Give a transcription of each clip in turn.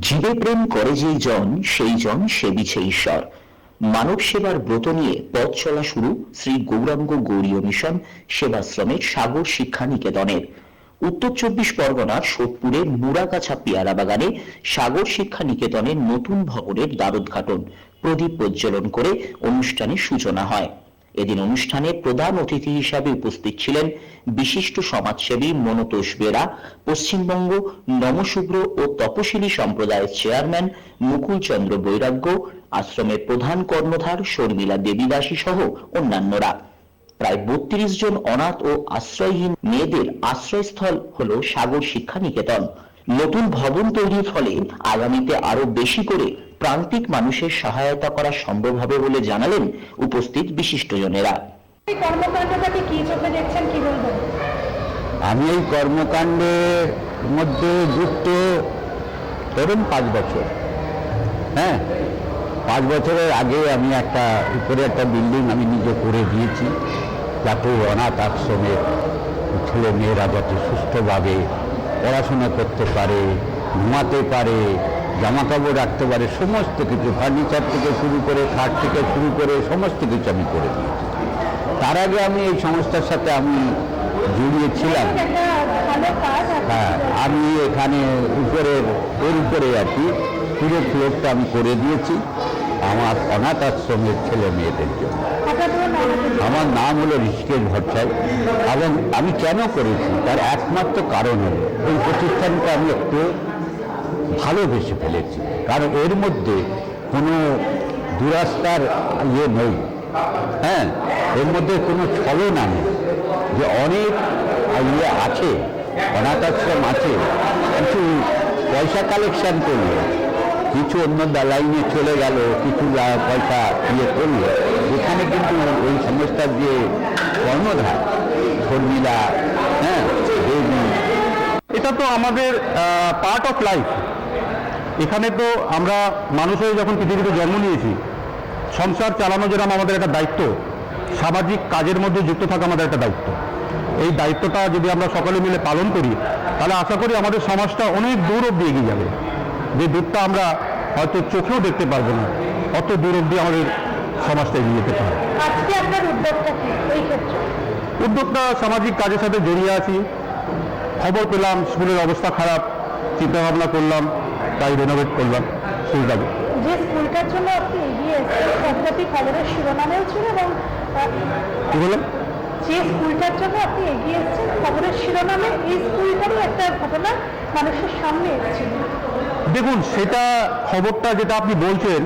জীবে প্রেম করে যেই জন, সেই জন সেবিছে ঈশ্বর। মানব সেবার ব্রত নিয়ে পথ চলা শুরু শ্রী গৌরাঙ্গ গৌরীয় মিশন সেবাশ্রমের সাগর শিক্ষা নিকেতনের। উত্তর চব্বিশ পরগনার সোদপুরের মুরাগাছা পেয়ারা বাগানে সাগর শিক্ষা নিকেতনের নতুন ভবনের দ্বারোদ্ঘাটন। প্রদীপ প্রজ্বলন করে অনুষ্ঠানের সূচনা হয়। এদিন অনুষ্ঠানে প্রধান অতিথি হিসাবে উপস্থিত ছিলেন বিশিষ্ট সমাজসেবী মনতোষ বেরা, পশ্চিমবঙ্গ নমশুভ্র ও তপশিলি সম্প্রদায়ের চেয়ারম্যান মুকুল চন্দ্র বৈরাগ্য, আশ্রমের প্রধান কর্ণধার শর্মিলা দেবীদাসী সহ অন্যান্যরা। প্রায় বত্রিশ জন অনাথ ও আশ্রয়হীন মেয়েদের আশ্রয়স্থল হল সাগর শিক্ষা নিকেতন নতুন ভবন তৈরির ফলে আগামীতে আরও বেশি করে প্রান্তিক মানুষের সহায়তা করা সম্ভব হবে বলে জানালেন উপস্থিত বিশিষ্টজনেরা। এই কর্মকাণ্ডটাকে কি চোখে দেখছেন কি বলবেন? আমি এই কর্মকাণ্ডের মধ্যে যুক্ত ধরুন পাঁচ বছর। হ্যাঁ পাঁচ বছরের আগে আমি একটা উপরে একটা বিল্ডিং আমি নিজে করে দিয়েছি যাতে অনাথ আশ্রমের ছেলে মেয়েরা যাতে সুস্থভাবে পড়াশোনা করতে পারে ঘুমাতে পারে জামা কাপড় রাখতে পারে, সমস্ত কিছু, ফার্নিচার থেকে শুরু করে, খাট থেকে শুরু করে, সমস্ত কিছু আমি করে দিয়েছি। তার আগে আমি এই সংস্থার সাথে আমি জড়িয়েছিলাম হ্যাঁ আমি এখানে উপরের এর উপরে আর কি, পুরো ফ্লোরটা আমি করে দিয়েছি। আমার অনাথ আশ্রমের ছেলে মেয়েদের জন্য। আমার নাম হলো ঋষিকেশ ভট্টাচার্য। এবং আমি কেন করেছি? তার একমাত্র কারণ হলো, এই প্রতিষ্ঠানটা আমি একটু ভালোবেসে ফেলেছি। কারণ এর মধ্যে কোনো দুরাস্তার ইয়ে নেই। হ্যাঁ এর মধ্যে কোনো ছলনা নেই। যে অনেক ইয়ে আছে অনাথ আশ্রম আছে, কিছু পয়সা কালেকশন করল, কিছু অন্য লাইনে চলে গেল, কিছু পয়সা ইয়ে করল এখানে কিন্তু ওই সংস্থার যে কর্মধার শর্মিলা হ্যাঁ এটা তো আমাদের পার্ট অফ লাইফ এখানে তো আমরা মানুষ হয়ে যখন পৃথিবীতে জন্ম নিয়েছি সংসার চালানো যেরকম আমাদের একটা দায়িত্ব সামাজিক কাজের মধ্যে যুক্ত থাকা আমাদের একটা দায়িত্ব। এই দায়িত্বটা যদি আমরা সকলে মিলে পালন করি তাহলে আশা করি আমাদের সমাজটা অনেক দূর অব্দি এগিয়ে যাবে। যে দূরটা আমরা হয়তো চোখেও দেখতে পারব না অত দূর অব্দি আমাদের সমাজটা এগিয়ে যেতে পারে। উদ্যোক্তা সামাজিক কাজের সাথে জড়িয়ে আছি। খবর পেলাম স্কুলের অবস্থা খারাপ চিন্তা ভাবনা করলাম। তাই রেনোভেট করলাম স্কুলটাকে যে স্কুলটার জন্য আপনি এগিয়ে এসেছেন খবরের শিরোনামেও ছিল এবং কি বললেন? যে স্কুলটার জন্য আপনি এগিয়ে এসেছেন খবরের শিরোনামে এই স্কুলটারও একটা ঘটনা মানুষের সামনে এসেছিল দেখুন সেটা খবরটা যেটা আপনি বলছেন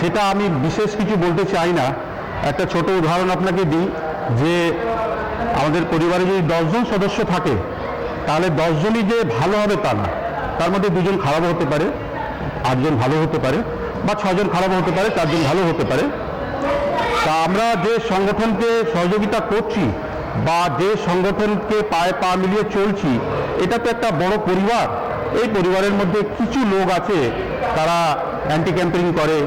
সেটা আমি বিশেষ কিছু বলতে চাই না। একটা ছোট উদাহরণ আপনাকে দিই যে আমাদের পরিবারে যদি দশজন সদস্য থাকে তাহলে দশজনই যে ভালো হবে তা না। তার মধ্যে দুজন খারাপও হতে পারে, আটজন ভালো হতে পারে, বা ছজন খারাপও হতে পারে, চারজন ভালো হতে পারে। তা আমরা যে সংগঠনকে সহযোগিতা করছি বা যে সংগঠনকে পায়ে পা মিলিয়ে চলছি, এটা তো একটা বড় পরিবার। এই পরিবারের মধ্যে কিছু লোক আছে, তারা অ্যান্টি ক্যাম্পেইন করে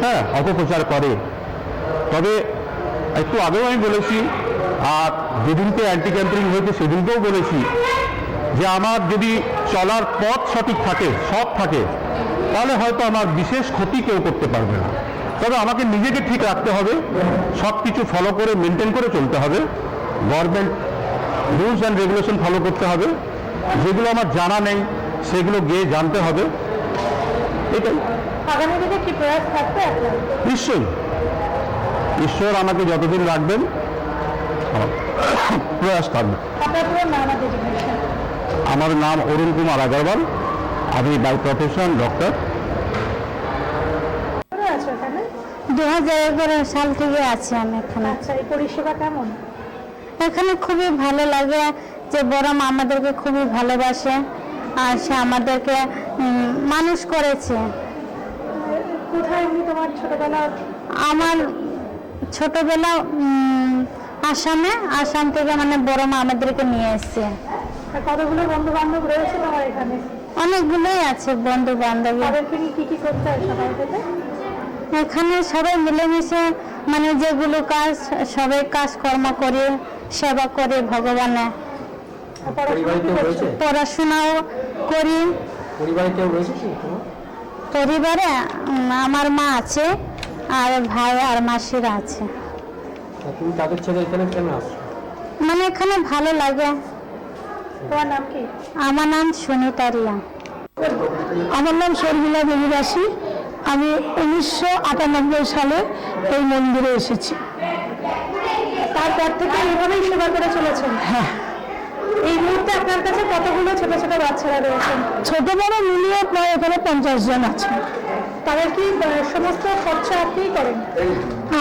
হ্যাঁ অপপ্রচার করে। তবে একটু আগেও আমি বলেছি, আর যেদিনকে অ্যান্টি ক্যাম্পেইন হয়েছে, সেদিনকেও বলেছি যে আমার যদি চলার পথ সঠিক থাকে সৎ থাকে তাহলে হয়তো আমার বিশেষ ক্ষতি কেউ করতে পারবে না। তবে আমাকে নিজেকে ঠিক রাখতে হবে সব কিছু ফলো করে মেনটেন করে চলতে হবে। Government rules and regulation follow করতে হবে। যেগুলো আমার জানা নেই সেগুলো গিয়ে জানতে হবে। এটাই। নিশ্চয়ই। ঈশ্বর আমাকে যতদিন রাখবেন প্রয়াস থাকবে। আমার নাম অরুণ কুমার আগরওয়াল। আমি বাই প্রফেশন ডক্টর দু হাজার এগারো সাল থেকে আছি আমি এখানে। আচ্ছা পরিষেবা কেমন? এখানে খুবই ভালো লাগে যে বরং আমাদেরকে খুবই ভালোবাসে আর সে আমাদেরকে মানুষ করেছে। কোথায় তোমার ছোটবেলা আমার ছোটবেলা উম, আসামে। আসাম থেকে মানে বড় মা আমাদেরকে নিয়ে এসছে। কতগুলো বন্ধু বান্ধব রয়েছে তোমার এখানে? অনেকগুলোই আছে বন্ধু বান্ধবী কি কি করতে হয় সবাই এখানে সবাই মিলেমিশে মানে যেগুলো কাজ সবাই কাজকর্ম করে সেবা করে ভগবানের পড়াশোনা কি করছ? পড়াশোনাও করি। পরিবারে আমার মা আছে আর ভাই আর মাসিরা আছে। মানে এখানে ভালো লাগে। তোমার নাম কি? আমার নাম সুনিতা রিয়া। আমার নাম শর্মিলা দেবীবাসী আমি উনিশশো আটানব্বই সালে এই মন্দিরে এসেছি। তারপর থেকে এইভাবেই সেবা করে চলেছেন? হ্যাঁ। এই মুহূর্তে আপনার কাছে কতগুলো ছোট ছোট বাচ্চারা রয়েছেন ছোট বড় মিলিয়ে প্রায় এখানে পঞ্চাশ জন আছে। তাদের কি সমস্ত খরচা আপনিই করেন?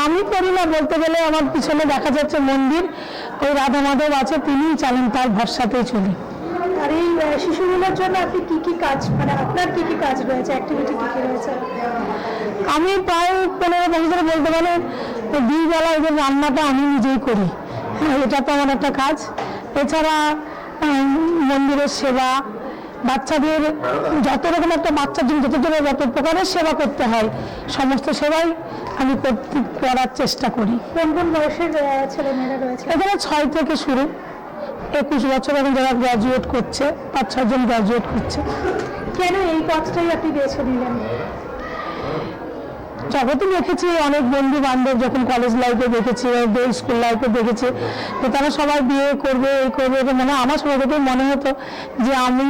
আমি করি না বলতে গেলে আমার পিছনে দেখা যাচ্ছে মন্দির ওই রাধা মাধব আছে তিনিই চালেন তার ভরসাতেই চলে। আর এই শিশুগুলোর জন্য আপনি কি কি কাজ মানে আপনার কি কি কাজ রয়েছে অ্যাক্টিভিটি কি কি রয়েছে? আমি প্রায় পনেরো বছর ধরে বলতে পারেন দুই বেলা এদের রান্নাটা আমি নিজেই করি। হ্যাঁ, এটা তো আমার একটা কাজ। এছাড়া মন্দিরের সেবা বাচ্চাদের যত রকম একটা বাচ্চার জন্য যত জনের যত প্রকারের সেবা করতে হয় সমস্ত সেবাই আমি করতে করার চেষ্টা করি। কোন কোন বয়সের ছেলেমেয়েরা রয়েছে? এখানে ছয় থেকে শুরু। একুশ বছর এখন যারা গ্র্যাজুয়েট করছে পাঁচ ছজন গ্র্যাজুয়েট করছে। কেন এই কাজটাই আপনি বেছে নিলেন? জগতে দেখেছি অনেক বন্ধু বান্ধব যখন কলেজ লাইফে দেখেছি স্কুল লাইফে দেখেছি, তো তারা সবাই বিয়ে করবে, এই করবে মানে আমার সবাই মনে হতো যে আমি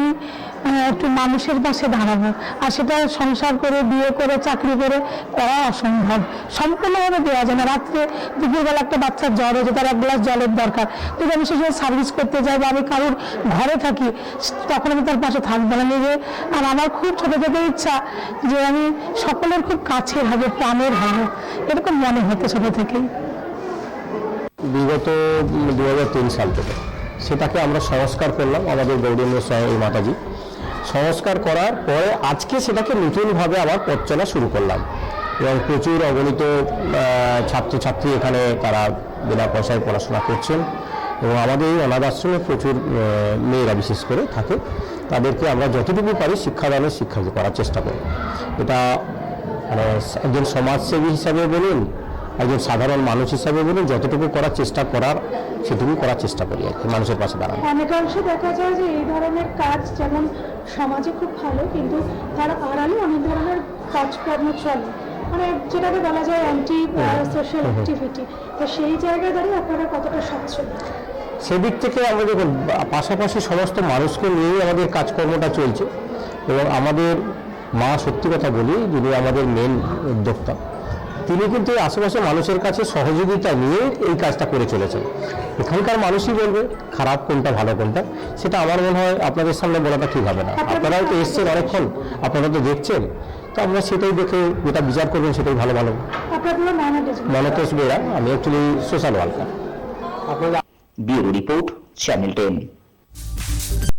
একটু মানুষের পাশে দাঁড়াবো আর সেটা সংসার করে, বিয়ে করে, চাকরি করে, করা অসম্ভব। সম্পূর্ণভাবে দেওয়া যায় না। রাত্রে দুপুরবেলা একটা বাচ্চার জ্বর হয়েছে, তার এক গ্লাস জলের দরকার। যদি আমি সময় সার্ভিস করতে যাই বা আমি কারোর ঘরে থাকি, তখন আমি তার পাশে থাকব না নিজে। আর আমার খুব ছোট থেকে ইচ্ছা যে আমি সকলের খুব কাছের হব, প্রাণের হব। এরকম মনে হতো ছোট থেকেই। বিগত দু সাল থেকে। সেটাকে আমরা সংস্কার করলাম আমাদের গৌরীন্দ্র স্বয়ং মাতাজি। সংস্কার করার পরে আজকে সেটাকে নতুনভাবে আবার পথ চলা শুরু করলাম। এবং প্রচুর অগণিত ছাত্রছাত্রী এখানে তারা বিনা পয়সায় পড়াশোনা করছেন এবং আমাদের এই অনাথ আশ্রমে প্রচুর মেয়েরা বিশেষ করে থাকে। তাদেরকে আমরা যতটুকু পারি শিক্ষাদানের শিক্ষা করার চেষ্টা করি। এটা মানে একজন সমাজসেবী হিসাবে বলুন একজন সাধারণ মানুষ হিসাবে বলুন যতটুকু করার চেষ্টা করার সেটুকু করার চেষ্টা করি আর কি মানুষের পাশে দাঁড়ানো। অনেকাংশে দেখা যায় যে এই ধরনের কাজ যেমন সমাজে খুব ভালো কিন্তু তার আড়ালে অনেক ধরনের কাজকর্ম চলে। মানে যেটাকে বলা যায় অ্যান্টি সোশ্যাল অ্যাক্টিভিটি তো সেই জায়গায় দাঁড়িয়ে আপনারা কতটা সেদিক থেকে আমরা দেখুন পাশাপাশি সমস্ত মানুষকে নিয়েই আমাদের কাজকর্মটা চলছে। এবং আমাদের মা সত্যি কথা বলি যিনি আমাদের মেন উদ্যোক্তা তিনি কিন্তু এই আশেপাশে মানুষের কাছে সহযোগিতা নিয়ে এই কাজটা করে চলেছেন। এখানকার মানুষই বলবে খারাপ কোনটা ভালো কোনটা? সেটা আমার মনে হয় আপনাদের সামনে বলাটা ঠিক হবে না। আপনারাও তো এসছেন অনেকক্ষণ আপনারা তো দেখছেন। তো আমরা সেটাই দেখে যেটা বিচার করবেন সেটাই ভালো ভালো। আপনার মনতোষ বেরা আমি অ্যাকচুয়ালি সোশ্যাল ওয়ার্কার। আপনারা ব্যুরো রিপোর্ট চ্যানেল টেন।